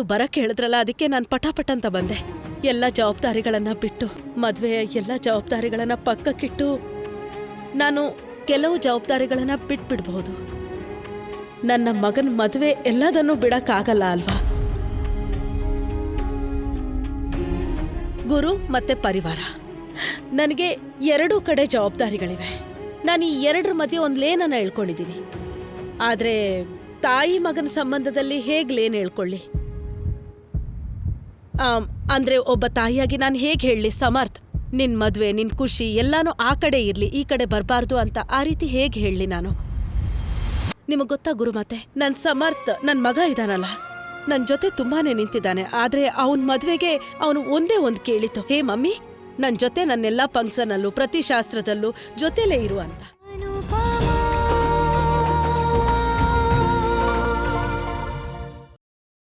ನೀವು ಬರಕ್ಕೆ ಹೇಳಿದ್ರಲ್ಲ, ಅದಕ್ಕೆ ನಾನು ಪಟಾಪಟ್ ಅಂತ ಬಂದೆ. ಎಲ್ಲ ಜವಾಬ್ದಾರಿಗಳನ್ನ ಬಿಟ್ಟು, ಮದ್ವೆಯ ಎಲ್ಲ ಜವಾಬ್ದಾರಿಗಳನ್ನ ಪಕ್ಕಕ್ಕಿಟ್ಟು ನಾನು ಕೆಲವು ಜವಾಬ್ದಾರಿಗಳನ್ನ ಬಿಟ್ಬಿಡ್ಬಹುದು ನನ್ನ ಮಗನ ಮದುವೆ ಎಲ್ಲದನ್ನೂ ಬಿಡಕ್ಕಾಗಲ್ಲ ಅಲ್ವಾ? ಗುರು ಮತ್ತೆ ಪರಿವಾರ. ನನಗೆ ಎರಡೂ ಕಡೆ ಜವಾಬ್ದಾರಿಗಳಿವೆ. ನಾನು ಈ ಎರಡರ ಮಧ್ಯೆ ಒಂದು ಲೇನನ್ನು ಹೇಳ್ಕೊಂಡಿದ್ದೀನಿ. ಆದರೆ ತಾಯಿ ಮಗನ ಸಂಬಂಧದಲ್ಲಿ ಹೇಗೆ ಲೇನ್ ಹೇಳ್ಕೊಳ್ಳಿ? ಅಂದ್ರೆ ಒಬ್ಬ ತಾಯಿಯಾಗಿ ನಾನು ಹೇಗೆ ಹೇಳಲಿ ಸಮರ್ಥ್? ನಿನ್ ಮದುವೆ, ನಿನ್ ಖುಷಿ, ಎಲ್ಲಾನು ಆ ಕಡೆ ಇರ್ಲಿ, ಈ ಕಡೆ ಬರಬಾರ್ದು ಅಂತ ಆ ರೀತಿ ಹೇಗೆ ಹೇಳಲಿ ನಾನು? ನಿಮಗೆ ಗೊತ್ತಾ ಗುರುಮಾತೆ ನನ್ನ ಸಮರ್ಥ್ ನನ್ನ ಮಗ ಇದ್ದಾನಲ್ಲ ನನ್ನ ಜೊತೆ ತುಂಬಾನೇ ನಿಂತಿದ್ದಾನೆ. ಆದ್ರೆ ಅವನ ಮದುವೆಗೆ ಅವನು ಒಂದೇ ಒಂದು ಕೇಳಿತು ಹೇ ಮಮ್ಮಿ ನನ್ನ ಜೊತೆ ನನ್ನೆಲ್ಲಾ ಫಂಕ್ಷನಲ್ಲೂ ಪ್ರತಿ ಶಾಸ್ತ್ರದಲ್ಲೂ ಜೊತೆಲೇ ಇರು ಅಂತ.